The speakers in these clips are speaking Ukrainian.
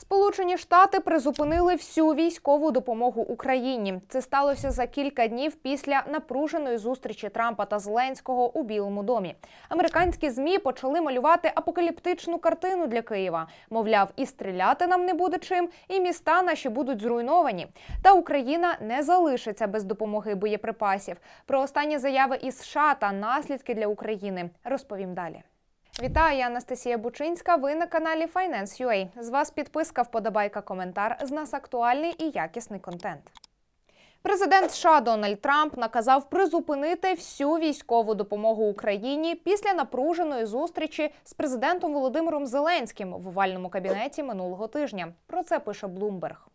Сполучені Штати призупинили всю військову допомогу Україні. Це сталося за кілька днів після напруженої зустрічі Трампа та Зеленського у Білому домі. Американські змі почали малювати апокаліптичну картину для Києва. Мовляв, і стріляти нам не буде чим, і міста наші будуть зруйновані. Та Україна не залишиться без допомоги боєприпасів. Про останні заяви із США та наслідки для України розповім далі. Вітаю, я Анастасія Бучинська. Ви на каналі Finance.ua. З вас підписка, вподобайка, коментар. З нас актуальний і якісний контент. Президент США Дональд Трамп наказав призупинити всю військову допомогу Україні після напруженої зустрічі з президентом Володимиром Зеленським в овальному кабінеті минулого тижня. Про це пише Блумберг.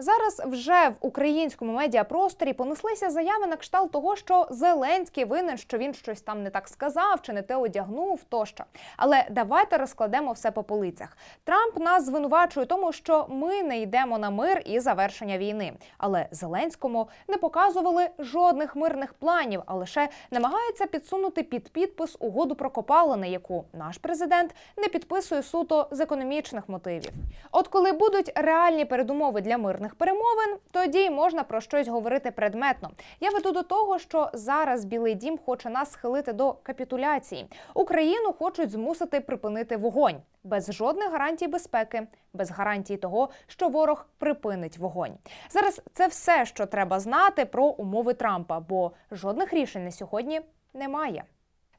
Зараз вже в українському медіапросторі понеслися заяви на кшталт того, що Зеленський винен, що він щось там не так сказав чи не те одягнув тощо. Але давайте розкладемо все по полицях. Трамп нас звинувачує тому, що ми не йдемо на мир і завершення війни. Але Зеленському не показували жодних мирних планів, а лише намагаються підсунути під підпис угоду про копалини, яку наш президент не підписує суто з економічних мотивів. От коли будуть реальні передумови для мирних перемовин, тоді можна про щось говорити предметно. Я веду до того, що зараз Білий Дім хоче нас схилити до капітуляції. Україну хочуть змусити припинити вогонь без жодних гарантій безпеки, без гарантій того, що ворог припинить вогонь. Зараз це все, що треба знати про умови Трампа, бо жодних рішень на сьогодні немає.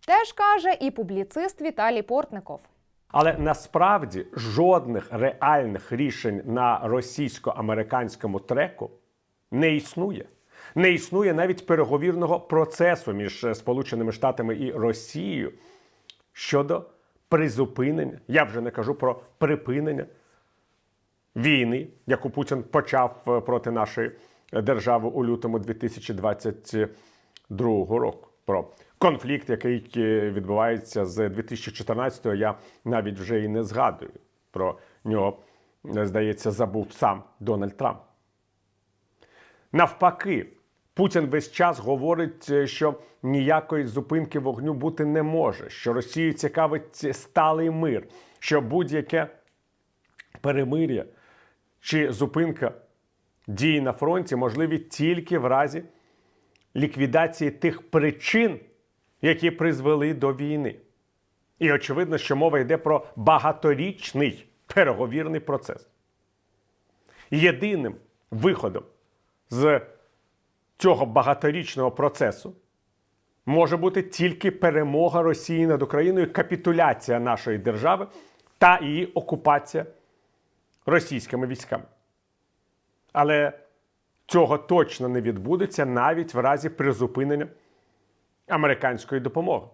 Теж каже і публіцист Віталій Портников. Але насправді жодних реальних рішень на російсько-американському треку не існує. Не існує навіть переговірного процесу між е, Сполученими Штатами і Росією щодо призупинення. Я вже не кажу про припинення війни, яку Путін почав е, проти нашої держави у лютому 2022 року. Про конфлікт, який е, відбувається з 2014-го, я навіть вже і не згадую. Про нього, е, здається, забув сам Дональд Трамп. Навпаки, Путін весь час говорить, е, що ніякої зупинки вогню бути не може, що Росію цікавить сталий мир, що будь-яке перемир'я чи зупинка дій на фронті можливі тільки в разі ліквідації тих причин, які призвели до війни. І очевидно, що мова йде про багаторічний переговірний процес. Єдиним виходом з цього багаторічного процесу може бути тільки перемога Росії над Україною, капітуляція нашої держави та її окупація російськими військами. Але цього точно не відбудеться навіть в разі призупинення американської допомоги.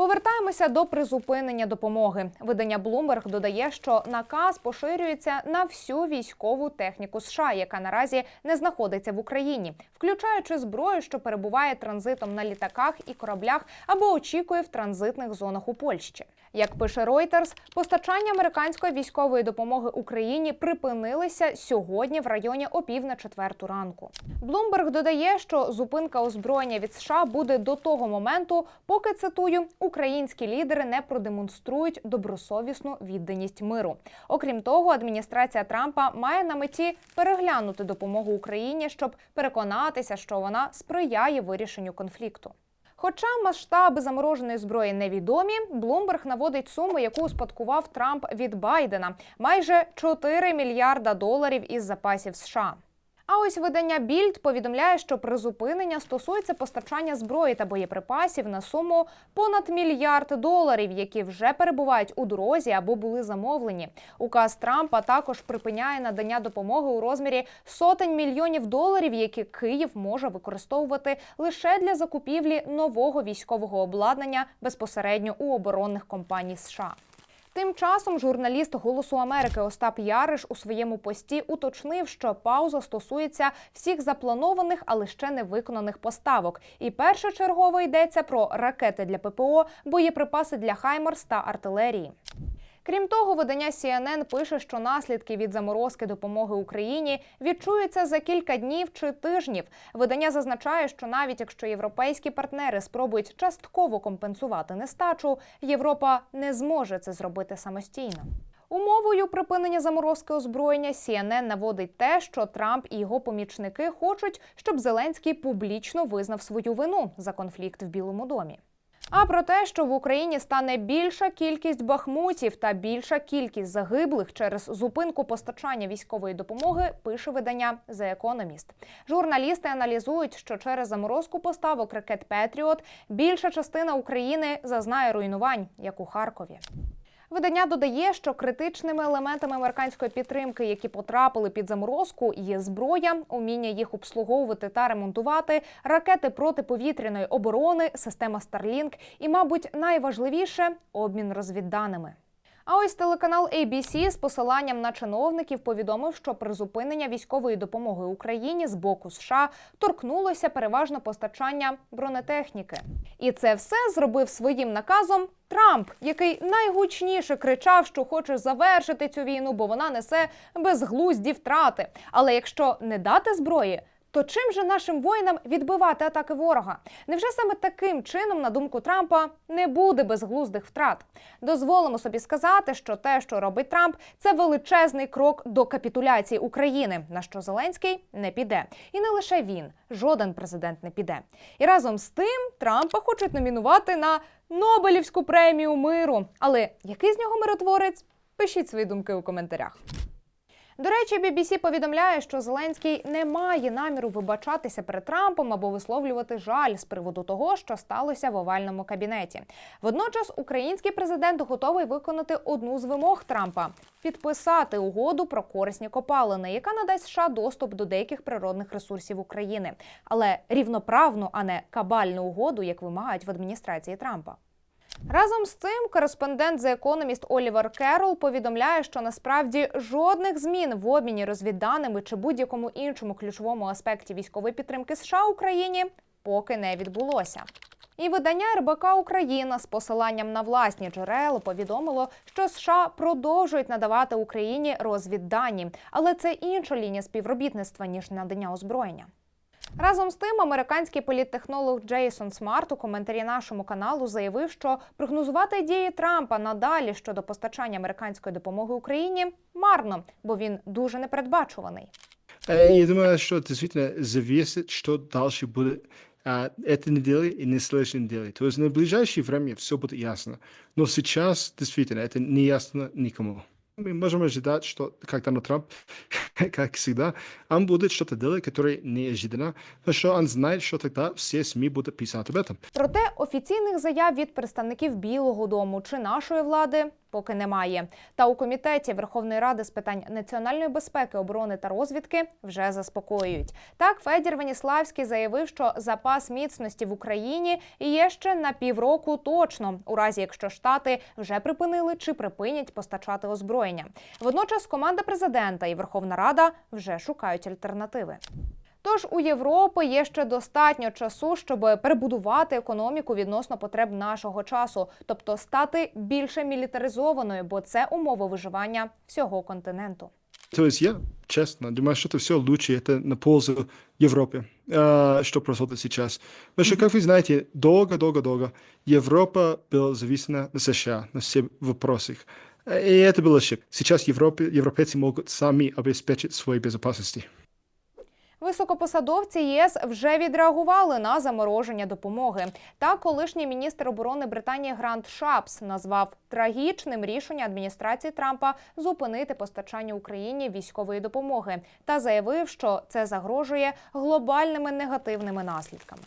Повертаємося до призупинення допомоги. Видання Bloomberg додає, що наказ поширюється на всю військову техніку США, яка наразі не знаходиться в Україні, включаючи зброю, що перебуває транзитом на літаках і кораблях або очікує в транзитних зонах у Польщі. Як пише Reuters, постачання американської військової допомоги Україні припинилися сьогодні в районі опів на четверту ранку. Bloomberg додає, що зупинка озброєння від США буде до того моменту, поки цитую українські лідери не продемонструють добросовісну відданість миру. Окрім того, адміністрація Трампа має на меті переглянути допомогу Україні, щоб переконатися, що вона сприяє вирішенню конфлікту. Хоча масштаби замороженої зброї невідомі, Блумберг наводить суму, яку успадкував Трамп від Байдена майже 4 мільярда доларів із запасів США. А ось видання Більд повідомляє, що призупинення стосується постачання зброї та боєприпасів на суму понад мільярд доларів, які вже перебувають у дорозі або були замовлені. Указ Трампа також припиняє надання допомоги у розмірі сотень мільйонів доларів, які Київ може використовувати лише для закупівлі нового військового обладнання безпосередньо у оборонних компаній США. Тим часом журналіст Голосу Америки Остап Яриш у своєму пості уточнив, що пауза стосується всіх запланованих, але ще не виконаних поставок. І першочергово йдеться про ракети для ППО, боєприпаси для Хаймарс та артилерії. Крім того, видання CNN пише, що наслідки від заморозки допомоги Україні відчуються за кілька днів чи тижнів. Видання зазначає, що навіть якщо європейські партнери спробують частково компенсувати нестачу, Європа не зможе це зробити самостійно. Умовою припинення заморозки озброєння CNN наводить те, що Трамп і його помічники хочуть, щоб Зеленський публічно визнав свою вину за конфлікт в Білому домі. А про те, що в Україні стане більша кількість бахмутів та більша кількість загиблих через зупинку постачання військової допомоги, пише видання The Economist. Журналісти аналізують, що через заморозку поставок ракет Петріот більша частина України зазнає руйнувань, як у Харкові. Видання додає, що критичними елементами американської підтримки, які потрапили під заморозку, є зброя, уміння їх обслуговувати та ремонтувати, ракети протиповітряної оборони, система Starlink і, мабуть, найважливіше обмін розвідданими. А ось телеканал ABC з посиланням на чиновників повідомив, що призупинення військової допомоги Україні з боку США торкнулося переважно постачання бронетехніки. І це все зробив своїм наказом Трамп, який найгучніше кричав, що хоче завершити цю війну, бо вона несе безглузді втрати. Але якщо не дати зброї. То чим же нашим воїнам відбивати атаки ворога? Невже саме таким чином, на думку Трампа, не буде безглуздих втрат? Дозволимо собі сказати, що те, що робить Трамп, це величезний крок до капітуляції України, на що Зеленський не піде. І не лише він, жоден президент не піде. І разом з тим Трампа хочуть номінувати на Нобелівську премію миру. Але який з нього миротворець? Пишіть свої думки у коментарях. До речі, BBC повідомляє, що Зеленський не має наміру вибачатися перед Трампом або висловлювати жаль з приводу того, що сталося в овальному кабінеті. Водночас, український президент готовий виконати одну з вимог Трампа підписати угоду про корисні копалини, яка надасть США доступ до деяких природних ресурсів України, але рівноправну, а не кабальну угоду, як вимагають в адміністрації Трампа. Разом з цим кореспондент The Economist Олівер Керол повідомляє, що насправді жодних змін в обміні розвідданими чи будь-якому іншому ключовому аспекті військової підтримки США Україні поки не відбулося. І видання РБК Україна з посиланням на власні джерела повідомило, що США продовжують надавати Україні розвіддані, але це інша лінія співробітництва ніж надання озброєння. Разом з тим, американський політтехнолог Джейсон Смарт у коментарі нашому каналу заявив, що прогнозувати дії Трампа надалі щодо постачання американської допомоги Україні марно, бо він дуже непередбачуваний. Э, Я думаю, что действительно зависит, что дальше будет а, этой недели и на следующей неделе. То есть на ближайшее время все будет ясно. Но сейчас действительно это не ясно никому. Мы можем ожидать, что как Дональд Трамп, как всегда, он будет что-то делать, которое неожиданно, потому что он знает, что тогда все СМИ будут писать об этом. Проте офіційних заяв від представників Білого Дому чи нашої влади поки немає. Та у комітеті Верховної Ради з питань національної безпеки, оборони та розвідки вже заспокоюють. Так, Федір Веніславський заявив, що запас міцності в Україні є ще на півроку точно, у разі якщо штати вже припинили чи припинять постачати озброєння. Водночас команда президента і Верховна Рада вже шукають альтернативи. Тож у Європи є ще достатньо часу, щоб перебудувати економіку відносно потреб нашого часу, тобто стати більше мілітаризованою, бо це умови виживання всього континенту. То есть я, честно, думаю, что это все лучше, это на пользу Европе, э, что происходит сейчас. Потому что, как вы знаете, долго-долго-долго Европа была зависена на США, на всех вопросах. Э, И это было ошибка. Сейчас Европе, европейцы могут сами обеспечить свою безопасность. Високопосадовці ЄС вже відреагували на замороження допомоги. Та колишній міністр оборони Британії Грант Шапс назвав трагічним рішення адміністрації Трампа зупинити постачання Україні військової допомоги та заявив, що це загрожує глобальними негативними наслідками.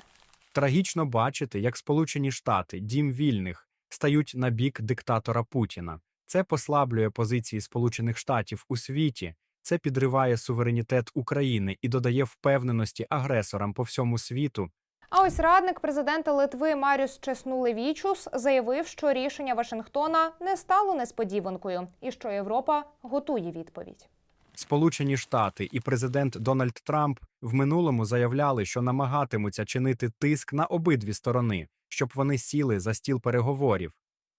Трагічно бачити, як Сполучені Штати, дім вільних, стають на бік диктатора Путіна. Це послаблює позиції Сполучених Штатів у світі. Це підриває суверенітет України і додає впевненості агресорам по всьому світу. А ось радник президента Литви Маріус Чеснулевічус заявив, що рішення Вашингтона не стало несподіванкою і що Європа готує відповідь. Сполучені Штати і президент Дональд Трамп в минулому заявляли, що намагатимуться чинити тиск на обидві сторони, щоб вони сіли за стіл переговорів.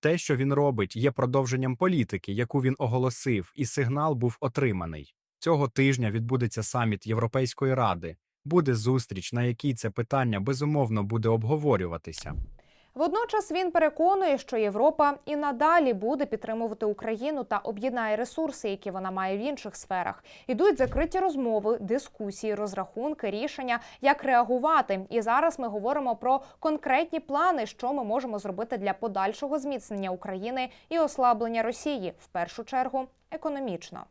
Те, що він робить, є продовженням політики, яку він оголосив, і сигнал був отриманий. Цього тижня відбудеться саміт Європейської ради. Буде зустріч, на якій це питання безумовно буде обговорюватися. Водночас він переконує, що Європа і надалі буде підтримувати Україну та об'єднає ресурси, які вона має в інших сферах. Ідуть закриті розмови, дискусії, розрахунки, рішення, як реагувати. І зараз ми говоримо про конкретні плани, що ми можемо зробити для подальшого зміцнення України і ослаблення Росії, в першу чергу економічно.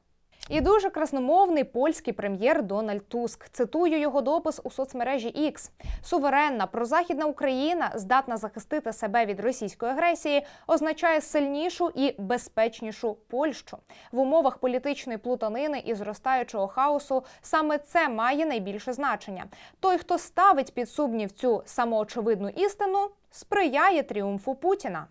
І дуже красномовний польський прем'єр Дональд Туск. Цитую його допис у соцмережі X. Суверенна прозахідна Україна здатна захистити себе від російської агресії, означає сильнішу і безпечнішу Польщу в умовах політичної плутанини і зростаючого хаосу. Саме це має найбільше значення. Той, хто ставить під сумнів цю самоочевидну істину, сприяє тріумфу Путіна.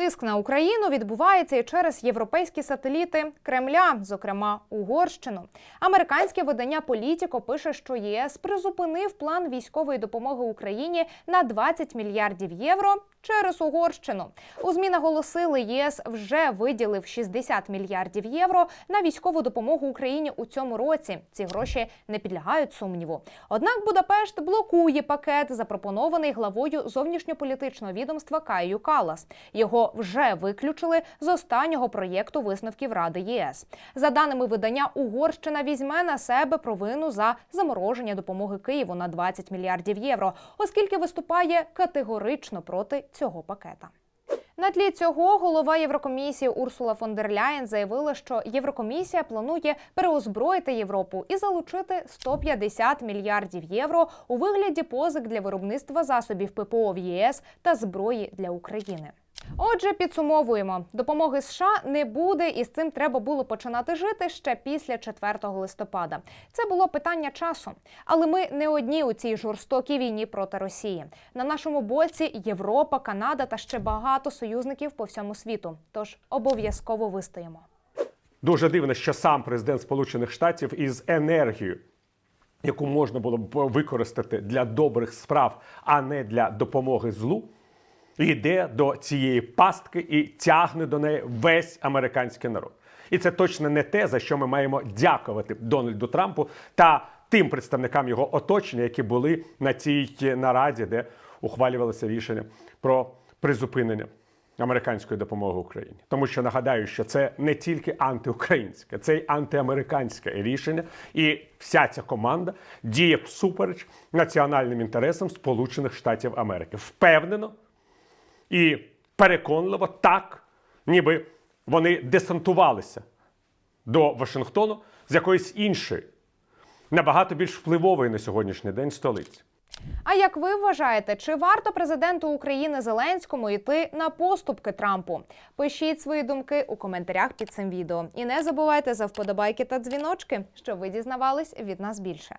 Тиск на Україну відбувається і через європейські сателіти Кремля, зокрема Угорщину. Американське видання Політіко пише, що ЄС призупинив план військової допомоги Україні на 20 мільярдів євро через Угорщину. У ЗМІ наголосили, ЄС вже виділив 60 мільярдів євро на військову допомогу Україні у цьому році. Ці гроші не підлягають сумніву. Однак Будапешт блокує пакет, запропонований главою зовнішньополітичного відомства Каю Калас. Вже виключили з останнього проєкту висновків Ради ЄС. За даними видання, Угорщина візьме на себе провину за замороження допомоги Києву на 20 мільярдів євро, оскільки виступає категорично проти цього пакета. На тлі цього голова Єврокомісії Урсула фон дер Ляєн заявила, що Єврокомісія планує переозброїти Європу і залучити 150 мільярдів євро у вигляді позик для виробництва засобів ППО в ЄС та зброї для України. Отже, підсумовуємо, допомоги США не буде, і з цим треба було починати жити ще після 4 листопада. Це було питання часу. Але ми не одні у цій жорстокій війні проти Росії. На нашому боці Європа, Канада та ще багато союзників по всьому світу. Тож обов'язково вистоїмо. Дуже дивно, що сам президент Сполучених Штатів із енергією, яку можна було б використати для добрих справ, а не для допомоги злу, йде до цієї пастки і тягне до неї весь американський народ. І це точно не те, за що ми маємо дякувати Дональду Трампу та тим представникам його оточення, які були на цій нараді, де ухвалювалося рішення про призупинення американської допомоги Україні. Тому що нагадаю, що це не тільки антиукраїнське, це й антиамериканське рішення, і вся ця команда діє всупереч національним інтересам Сполучених Штатів Америки. Впевнено і переконливо так, ніби вони десантувалися до Вашингтону з якоїсь іншої, набагато більш впливової на сьогоднішній день столиці. А як ви вважаєте, чи варто президенту України Зеленському йти на поступки Трампу? Пишіть свої думки у коментарях під цим відео. І не забувайте за вподобайки та дзвіночки, щоб ви дізнавались від нас більше.